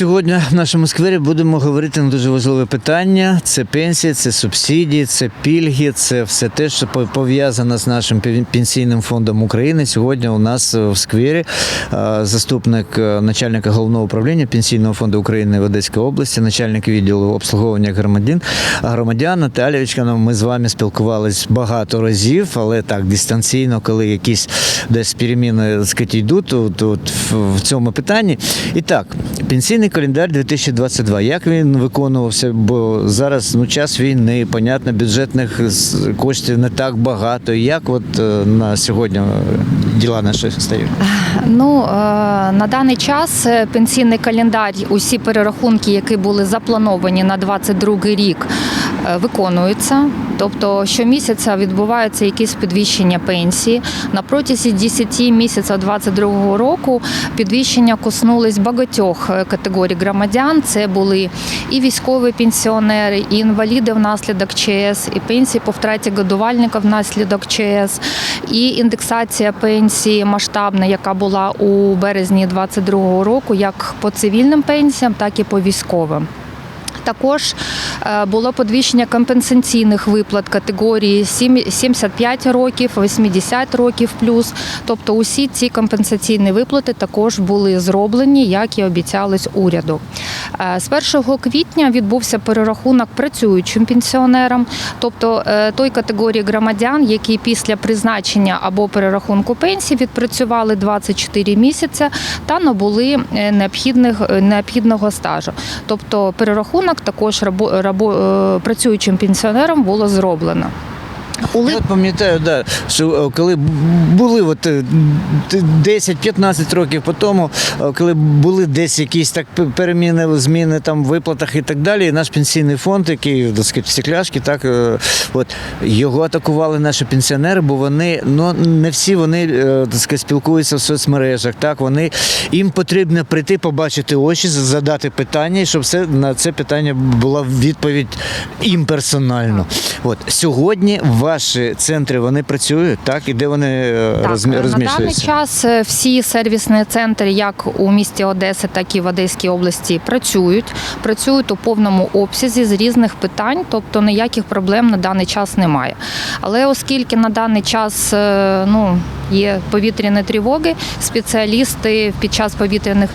сьогодні в нашому сквері будемо говорити на дуже важливе питання: це пенсії, це субсидії, це пільги, це все те, що по- пов'язано з нашим пенсійним фондом України. Сьогодні у нас в сквері заступник е, начальника головного управління пенсійного фонду України в Одеській області, начальник відділу обслуговування громадян громадян Наталія Вічканова. Ми з вами спілкувались багато разів, але так дистанційно, коли якісь десь переміни йдуть тут, тут в- в цьому питанні. І так, пенсійний календар 2022. Як він виконувався? Бо зараз ну, час війни, понятно, бюджетних коштів не так багато. Як от е, на сьогодні е, діла наші стають? Ну е, на даний час пенсійний календар, усі перерахунки, які були заплановані на 22 рік, виконуються. Тобто щомісяця відбуваються якісь підвищення пенсії. На протязі 10 місяців 2022 року підвищення коснулись багатьох категорій громадян. Це були і військові пенсіонери, і інваліди внаслідок ЧС, і пенсії по втраті годувальника внаслідок ЧС, і індексація пенсії масштабна, яка була у березні 2022 року, як по цивільним пенсіям, так і по військовим. Також е, було підвищення компенсаційних виплат категорії 75 років, 80 років плюс. Тобто усі ці компенсаційні виплати також були зроблені, як і обіцялось уряду. Е, З 1 квітня відбувся перерахунок працюючим пенсіонерам, тобто е, той категорії громадян, які після призначення або перерахунку пенсії відпрацювали 24 місяці та набули необхідних необхідного стажу. Тобто перерахунок також рабо, рабо, е, працюючим пенсіонерам було зроблено. У Я пам'ятаю, да, що е, коли були от е, 10-15 років по тому, е, коли були десь якісь так переміни, зміни там в виплатах і так далі, і наш пенсійний фонд, який сказати, в стекляшки, так е, от його атакували наші пенсіонери, бо вони ну не всі вони е, так сказати, спілкуються в соцмережах. Так вони їм потрібно прийти, побачити очі, задати питання, і щоб все на це питання була відповідь їм персонально. От сьогодні ваші центри вони працюють, так і де вони е, Так, розмі- на даний час е, всі сервісні центри, як у місті Одеси, так і в Одеській області, працюють. Працюють у повному обсязі з різних питань, тобто ніяких проблем на даний час немає. Але оскільки на даний час е, ну, є повітряні тривоги, спеціалісти під час повітряних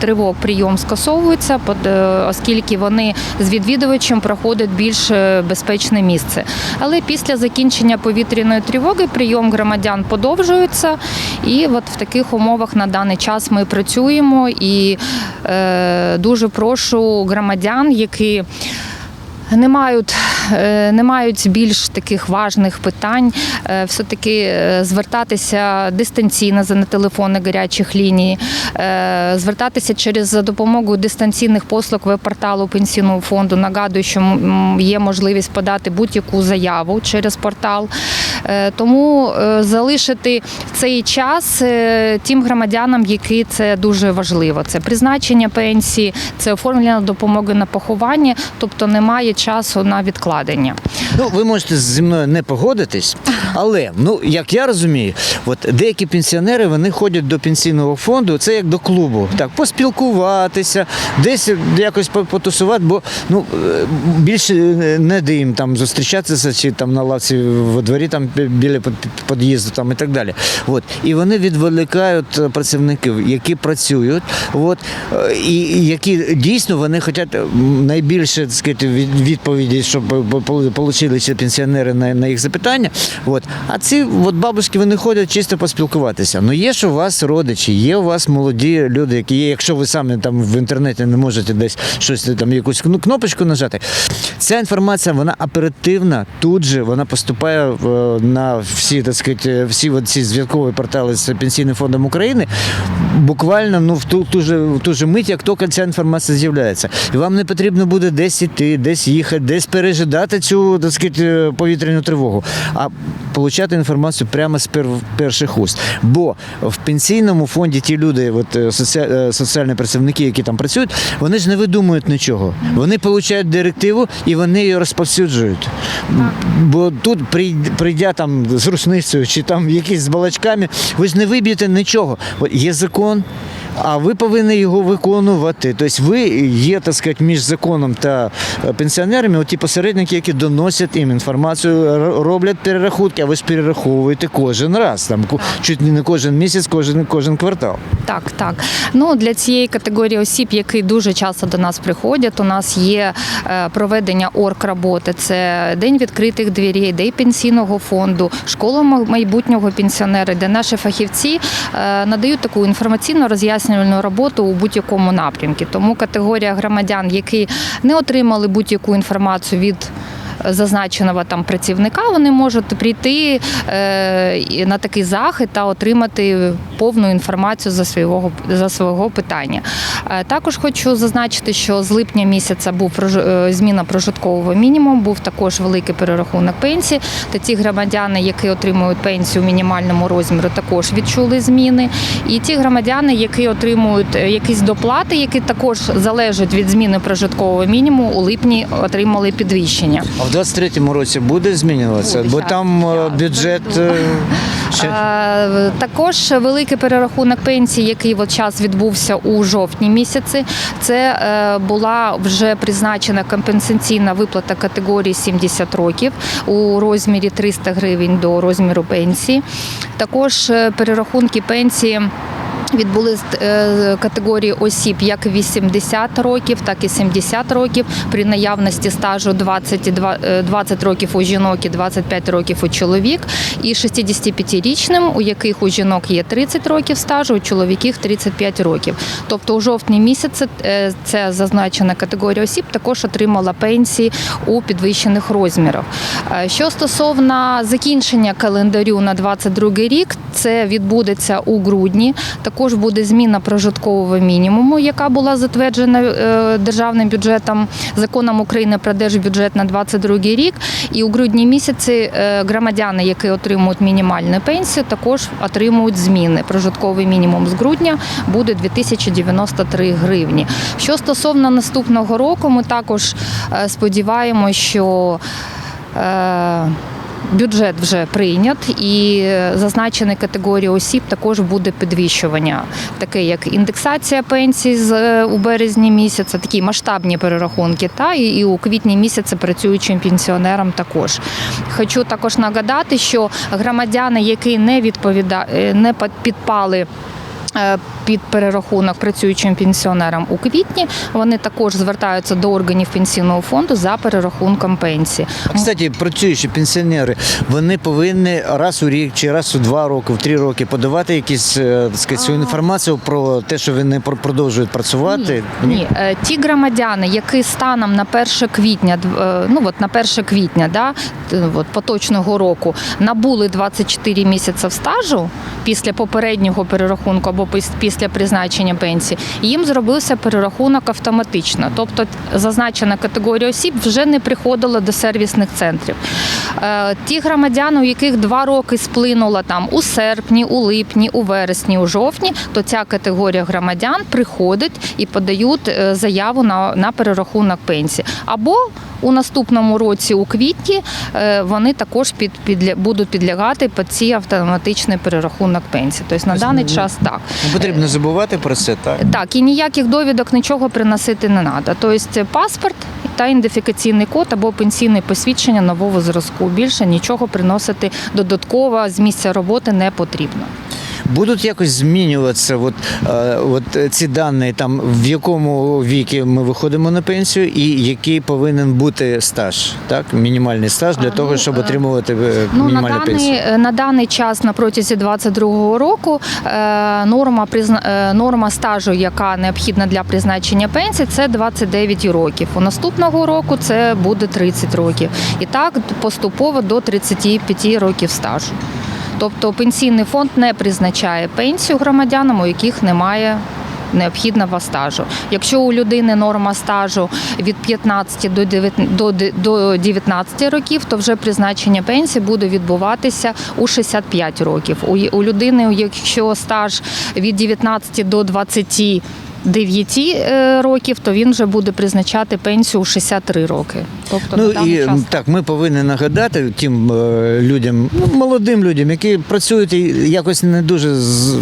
тривог прийом скасовується, е, оскільки вони з відвідувачем проходять більш безпечне місце. Але після закінчення повітряної тривоги прийом громадян подовжується, і от в таких умовах на даний час ми працюємо. І е, дуже прошу громадян, які не мають, не мають більш таких важних питань, е, все-таки е, звертатися дистанційно за на телефони гарячих ліній, е, звертатися через за допомогою дистанційних послуг веб-порталу пенсійного фонду. Нагадую, що є можливість подати будь-яку заяву через портал. Е, Тому е, залишити цей час е, тим громадянам, які це дуже важливо. Це призначення пенсії, це оформлення допомоги на поховання, тобто немає часу на відкладення. Ну, ви можете зі мною не погодитись, але ну як я розумію, от деякі пенсіонери вони ходять до пенсійного фонду, це як до клубу, так поспілкуватися, десь якось потусувати, бо ну е, більше не де їм там зустрічатися чи там на лавці во дворі, там біля під- під'їзду там і так далі. От і вони відволікають е, працівників, які працюють, от е, і які дійсно вони хочуть найбільше так сказати, від- відповіді, щоб отримали пенсіонери на, на їх запитання. От. А ці от бабушки вони ходять чисто поспілкуватися. Ну є ж у вас родичі, є у вас молоді люди, які є, якщо ви самі там в інтернеті не можете десь щось там якусь кну- кнопочку нажати. Ця інформація вона оперативна, тут же вона поступає на всі так сказати, всі ці зв'язкові портали з пенсійним фондом України. Буквально ну в ту, ту же в ту же мить, як тільки ця інформація з'являється, і вам не потрібно буде десь іти, десь їхати, десь пережидати цю так сказати, повітряну тривогу, а отримати інформацію прямо з пер, перших уст. Бо в пенсійному фонді ті люди, от е, е, соціальні працівники, які там працюють, вони ж не видумують нічого. Вони отримують директиву і вони її розповсюджують. Бо тут прийдя там з рушницею чи там якісь з балачками, ви ж не виб'єте нічого. Є закон. закон. А ви повинні його виконувати. Тобто ви є, так сказати, між законом та е, пенсіонерами, оті посередники, які доносять їм інформацію, роблять перерахунки, а ви ж перераховуєте кожен раз, там чуть не кожен місяць, кожен, кожен квартал. Так, так. Ну для цієї категорії осіб, які дуже часто до нас приходять, у нас є е, проведення орг-роботи. Це день відкритих дверей, день пенсійного фонду, школа ма- майбутнього пенсіонера, де наші фахівці е, надають таку інформаційно роз'яснювальну роботу у будь-якому напрямку. Тому категорія громадян, які не отримали будь-яку інформацію від зазначеного там працівника, вони можуть прийти е, на такий захід та отримати повну інформацію за свого за свого питання. Е, також хочу зазначити, що з липня місяця був е, зміна прожиткового мінімуму, був також великий перерахунок пенсії. Та ті громадяни, які отримують пенсію у мінімальному розмірі, також відчули зміни. І ті громадяни, які отримують якісь доплати, які також залежать від зміни прожиткового мінімуму, у липні отримали підвищення. А в 23-му році буде змінюватися? Бо там е, бюджет е, ще. Е, Також великий перерахунок пенсії, який от час відбувся у жовтні місяці. Це е, була вже призначена компенсаційна виплата категорії 70 років у розмірі 300 гривень до розміру пенсії. Також е, перерахунки пенсії. Відбули е, категорії осіб як 80 років, так і 70 років при наявності стажу 20, і е, 20 років у жінок і 25 років у чоловік, і 65-річним, у яких у жінок є 30 років стажу, у чоловіків 35 років. Тобто у жовтні місяці е, ця зазначена категорія осіб також отримала пенсії у підвищених розмірах. Що стосовно закінчення календарю на 22 рік, це відбудеться у грудні. Також буде зміна прожиткового мінімуму, яка була затверджена е, державним бюджетом законом України про держбюджет на 22 рік. І у грудні місяці е, громадяни, які отримують мінімальну пенсію, також отримують зміни. Прожитковий мінімум з грудня буде 2093 гривні. Що стосовно наступного року, ми також е, сподіваємося, що Бюджет вже прийнят і зазначені категорії осіб також буде підвищування, таке як індексація пенсій з е, у березні місяця, такі масштабні перерахунки, та і, і у квітні місяці працюючим пенсіонерам також. Хочу також нагадати, що громадяни, які не відповіда... е, не підпали. Е, Під перерахунок працюючим пенсіонерам у квітні вони також звертаються до органів пенсійного фонду за перерахунком пенсії. Кстати, працюючі пенсіонери, вони повинні раз у рік чи раз у два роки, в три роки подавати якісь е, так інформацію про те, що вони продовжують працювати. Ні, ні. Е, ті громадяни, які станом на 1 квітня, е, ну от на 1 квітня, да, от поточного року, набули 24 місяці стажу після попереднього перерахунку або піс- після призначення пенсії, їм зробився перерахунок автоматично. Тобто зазначена категорія осіб вже не приходила до сервісних центрів. Е, Ті громадяни, у яких два роки сплинуло там у серпні, у липні, у вересні, у жовтні, то ця категорія громадян приходить і подають е, заяву на, на перерахунок пенсії. Або у наступному році, у квітні, е, вони також під, підля- будуть підлягати під ці автоматичний перерахунок пенсії. Тобто на даний ну, час так. Не потрібно забувати про це, так? Так, і ніяких довідок нічого приносити не треба. Тобто паспорт та ідентифікаційний код або пенсійне посвідчення нового зразку. Більше нічого приносити додатково з місця роботи не потрібно. Будуть якось змінюватися от, е, от ці дані, там в якому вікі ми виходимо на пенсію, і який повинен бути стаж, так? Мінімальний стаж для А, того, ну, щоб е, отримувати е, Ну, на даний, пенсію. е, на даний час на протязі 22-го року е, норма, призна, е, норма стажу, яка необхідна для призначення пенсії, це 29 років. У наступного року це буде 30 років. І так поступово до 35 років стажу. Тобто пенсійний фонд не призначає пенсію громадянам, у яких немає необхідного стажу. Якщо у людини норма стажу від 15 до 9 до 19 років, то вже призначення пенсії буде відбуватися у 65 років. У, людини, якщо стаж від 19 до 20 9 е, років, то він вже буде призначати пенсію у 63 роки. Тобто Ну і час так, ми повинні нагадати тим е, людям, ну, молодим людям, які працюють і якось не дуже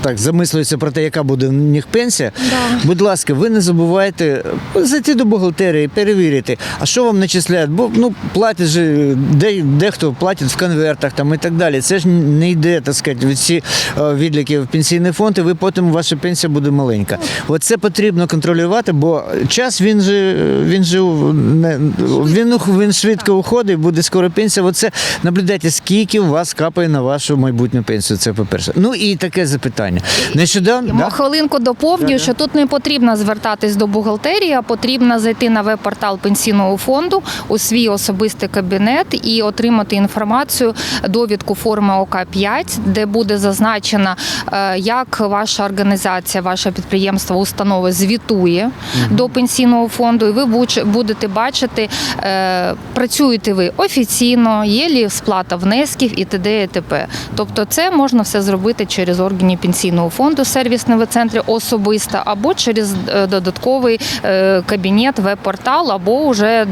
так замислюються про те, яка буде в них пенсія. Да. Будь ласка, ви не забувайте зайти до бухгалтерії, перевірити, а що вам начисляють, бо ну платять же, де, дехто платить в конвертах там і так далі. Це ж не йде, так сказати, від всі е, відліки в пенсійний фонд, і ви потім ваша пенсія буде маленька. От це потрібно контролювати, бо час він же він же не він, він швидко уходить, буде скоро пенсія. Оце наблюдайте, скільки у вас капає на вашу майбутню пенсію. Це по-перше. Ну і таке запитання. Нещодавно да? хвилинку доповню, Да-да. що тут не потрібно звертатись до бухгалтерії, а потрібно зайти на веб-портал пенсійного фонду у свій особистий кабінет і отримати інформацію, довідку форми ОК-5, де буде зазначено, е, як ваша організація, ваше підприємство, установа звітує до пенсійного фонду, і ви будете бачити, е, працюєте ви офіційно, є лі сплата внесків і т.д. і т.п. Тобто це можна все зробити через органи пенсійного фонду, сервісними центри особисто, або через е, додатковий е, кабінет, веб-портал, або вже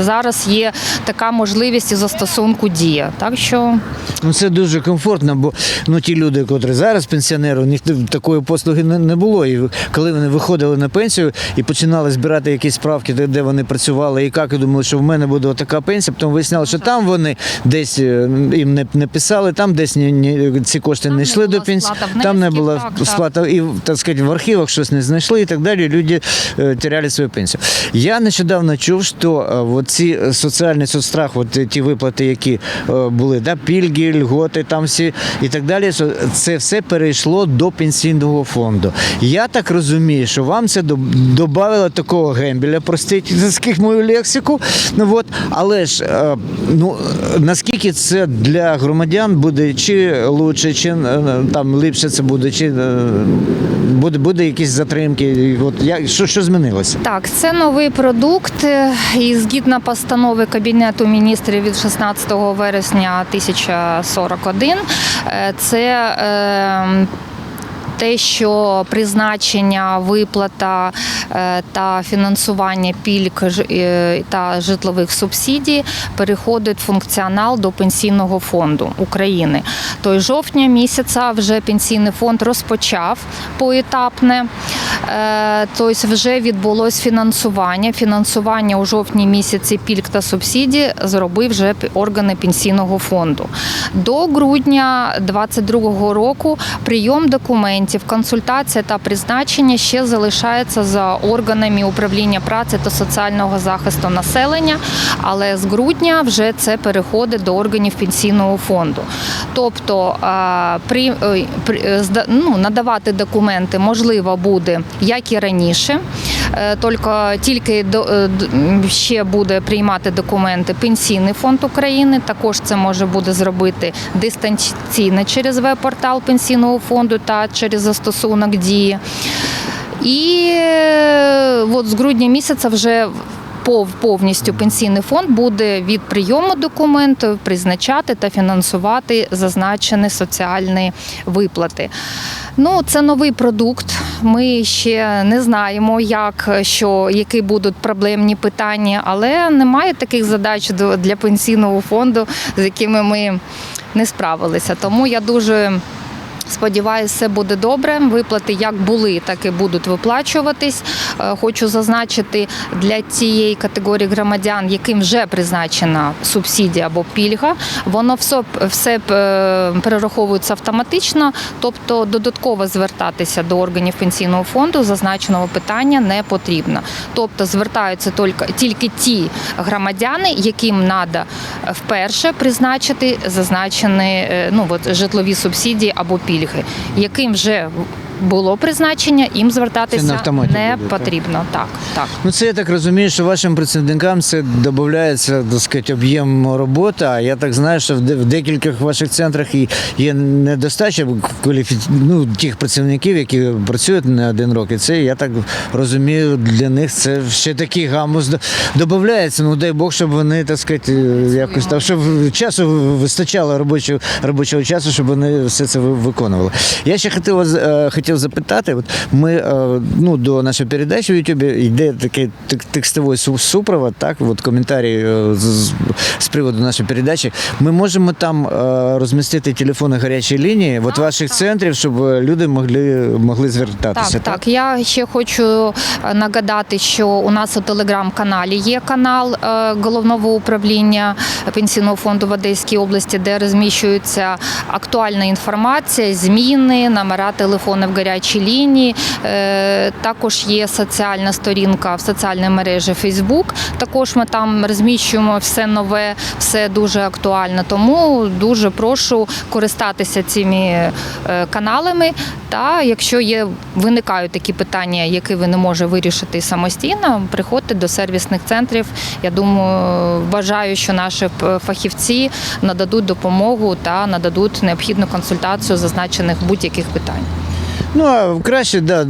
зараз є така можливість і застосунку дія. Так що Ну це дуже комфортно, бо ну ті люди, котрі зараз пенсіонери, у них такої послуги не, не було. І коли вони виходили на пенсію і починали збирати якісь справки, де, вони працювали, і як і думали, що в мене буде така пенсія, потім виясняли, що там вони десь е, їм не, не писали, там десь ні, ні, ці кошти Там не йшли до пенсії, там не була так, так. сплата і так сказати, в архівах щось не знайшли і так далі. Люди е, теряли свою пенсію. Я нещодавно чув, що е, ці соціальний соцстрах, от ті виплати, які були, да, пільги, льготи, там всі і так далі, це все перейшло до пенсійного фонду. Я так розумію, що вам це додавало такого гембеля, простіть за ских мою лексику. Ну от, але ж е, ну наскільки це для громадян буде чи лучше, чи е, там ліпше це буде, чи е, буде, буде якісь затримки. От як що, що змінилося? Так, це новий продукт. І згідно постанови Кабінету міністрів від 16 вересня 1041, е, це е, те, що призначення, виплата е, та фінансування пільг е, та житлових субсидій переходить функціонал до пенсійного фонду України. Той жовтня місяця вже пенсійний фонд розпочав поетапне. Е, Тобто вже відбулось фінансування. Фінансування у жовтні місяці пільг та субсидій зробив вже органи пенсійного фонду. До грудня 2022 року прийом документів, консультація та призначення ще залишається за органами управління праці та соціального захисту населення, але з грудня вже це переходить до органів пенсійного фонду. Тобто е, при, при- е, ну, надавати документи можливо буде як і раніше. Е, Тільки тільки е, ще буде приймати документи Пенсійний фонд України. Також це може буде зробити дистанційно через веб-портал пенсійного фонду та через застосунок дії. І е, от з грудня місяця вже повністю пенсійний фонд буде від прийому документів призначати та фінансувати зазначені соціальні виплати. Ну, це новий продукт. Ми ще не знаємо, як що, які будуть проблемні питання, але немає таких задач для пенсійного фонду, з якими ми не справилися. Тому я дуже Сподіваюся, все буде добре. Виплати як були, так і будуть виплачуватись. Е, Хочу зазначити для цієї категорії громадян, яким вже призначена субсидія або пільга, воно все, все е, перераховується автоматично, тобто додатково звертатися до органів пенсійного фонду зазначеного питання не потрібно. Тобто звертаються тільки, тільки ті громадяни, яким треба вперше призначити зазначені е, ну, от, житлові субсидії або пільги, яким вже було призначення, їм Це на звертатися автоматі не буде, потрібно. Так, так. Ну це я так розумію, що вашим працівникам це додається так сказати, об'єм роботи. А я так знаю, що в де- декількох ваших центрах і є недостача кваліфі... ну, тих працівників, які працюють не один рок. І це я так розумію, для них це ще такий гамус додається. Ну дай Бог, щоб вони так сказати, якось там, щоб часу вистачало робочого робочого часу, щоб вони все це виконували. Я ще хотів е, хотів хотів запитати. От ми е, ну, до нашої передачі в Ютубі йде такий текстовий супровод, так, от коментарі е, з, з- з приводу нашої передачі. Ми можемо там е, розмістити телефони гарячої лінії, от ваших центрів, щоб люди могли, могли звертатися. Так, так. Я ще хочу нагадати, що у нас у телеграм-каналі є канал головного управління пенсійного фонду в Одеській області, де розміщується актуальна інформація, зміни, номера телефонів гарячій лінії. Е, Також є соціальна сторінка в соціальній мережі Facebook. Також ми там розміщуємо все нове, все дуже актуально. Тому дуже прошу користатися цими е, каналами. Та якщо є виникають такі питання, які ви не можете вирішити самостійно, приходьте до сервісних центрів. Я думаю, вважаю, що наші фахівці нададуть допомогу та нададуть необхідну консультацію зазначених будь-яких питань. Ну, а краще, да,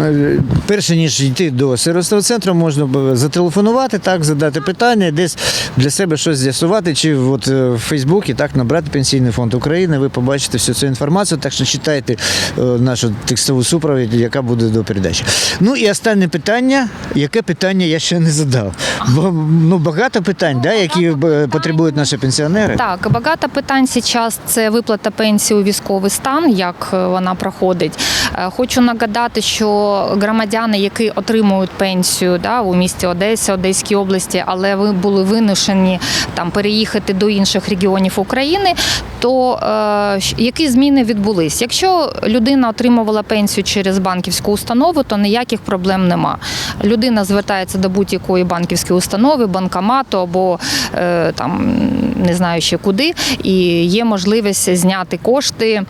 е, перше, ніж йти до сервісного центру, можна зателефонувати, так, задати питання, десь для себе щось з'ясувати, чи от е, в Фейсбуці так набрати Пенсійний фонд України, ви побачите всю цю інформацію, так що читайте е, нашу текстову супровід, яка буде до передачі. Ну і останнє питання, яке питання я ще не задав. Бо ну, багато питань, да, які потребують наші пенсіонери. Так, багато питань зараз це виплата пенсії у військовий стан, як вона проходить. Е, Хочу нагадати, що громадяни, які отримують пенсію да, у місті Одесі, Одеській області, але ви були вимушені там переїхати до інших регіонів України, то е, які зміни відбулись? Якщо людина отримувала пенсію через банківську установу, то ніяких проблем нема. Людина звертається до будь-якої банківської установи, банкомату або е, там не знаю ще куди, і є можливість зняти кошти.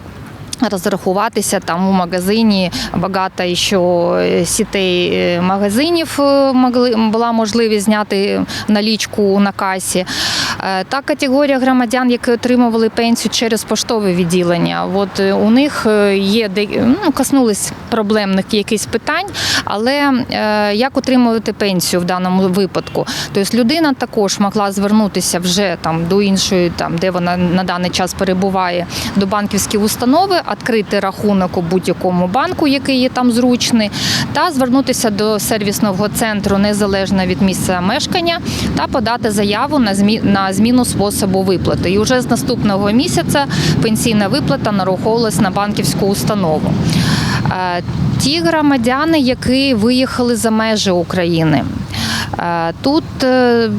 Розрахуватися там у магазині багато ще сітей е, магазинів е, могли була можливість зняти налічку на касі. Е, Та категорія громадян, які отримували пенсію через поштове відділення. От е, у них е, є ну, коснулись проблемних якихось питань, але е, як отримувати пенсію в даному випадку? Тобто людина також могла звернутися вже там до іншої, там де вона на даний час перебуває, до банківської установи, відкрити рахунок у будь-якому банку, який є там зручний, та звернутися до сервісного центру незалежно від місця мешкання та подати заяву на змі на зміну способу виплати. І вже з наступного місяця пенсійна виплата нараховувалась на банківську установу. Е, Ті громадяни, які виїхали за межі України. Е, Тут, е,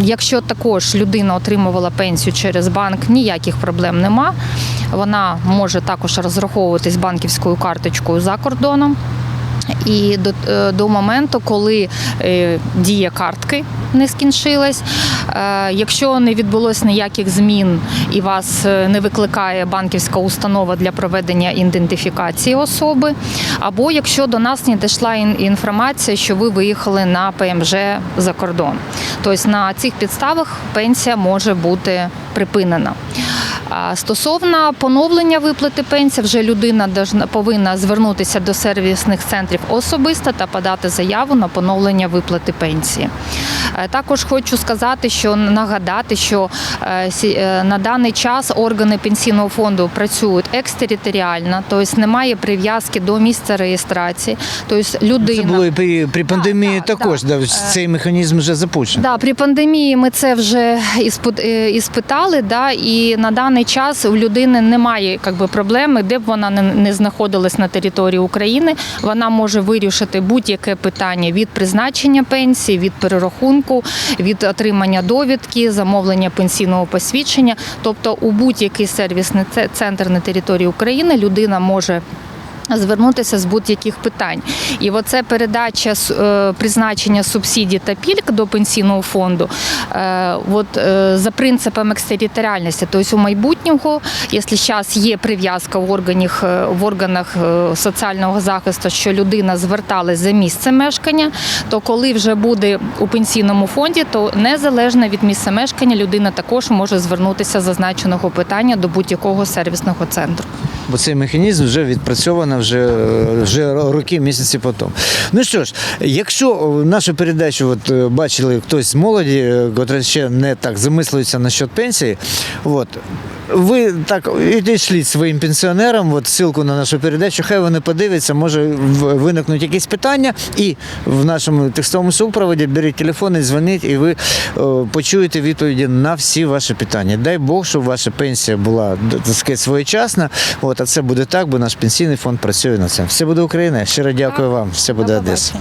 якщо також людина отримувала пенсію через банк, ніяких проблем нема. Вона може також розраховуватись банківською карточкою за кордоном. І до, е, до моменту, коли е, дія картки не скінчилась, е, якщо не відбулось ніяких змін і вас не викликає банківська установа для проведення ідентифікації особи, або якщо до нас не дійшла інформація, що ви виїхали на ПМЖ за кордон, тобто на цих підставах пенсія може бути припинена. Стосовно поновлення виплати пенсії, вже людина повинна звернутися до сервісних центрів особисто та подати заяву на поновлення виплати пенсії. Е, Також хочу сказати, що нагадати, що е, е, на даний час органи пенсійного фонду працюють екстериторіально, тобто немає прив'язки до місця реєстрації. Тобто людина Це було і при, при пандемії так, також, так. Да, цей механізм вже запущений. Да, при пандемії ми це вже іспитали, да, і на даний час у людини немає якби, проблеми, де б вона не знаходилась на території України. Вона може вирішити будь-яке питання від призначення пенсії, від перерахунку, від отримання довідки, замовлення пенсійного посвідчення. Тобто у будь-який сервісний центр на території України людина може звернутися з будь-яких питань. І оце передача е, призначення субсидій та пільг до пенсійного фонду е, от, е, за принципом екстериторіальності. Тобто у майбутнього, якщо зараз є прив'язка в органах, в органах соціального захисту, що людина зверталась за місце мешкання, то коли вже буде у пенсійному фонді, то незалежно від місця мешкання людина також може звернутися з зазначеного питання до будь-якого сервісного центру. Бо цей механізм вже відпрацьовано вже, вже роки, місяці потім. Ну що ж, якщо нашу передачу от, бачили хтось з молоді, е, котра ще не так замислюється насчет пенсії, от, ви так відійшліть своїм пенсіонерам, от ссылку на нашу передачу, хай вони подивляться, може виникнуть якісь питання, і в нашому текстовому супроводі беріть телефон і дзвоніть, і ви е, почуєте відповіді на всі ваші питання. Дай Бог, щоб ваша пенсія була так сказати, своєчасна. От, а це буде так, бо наш пенсійний фонд працює над це. Все буде Україна. Щиро дякую вам. Все буде Одеса.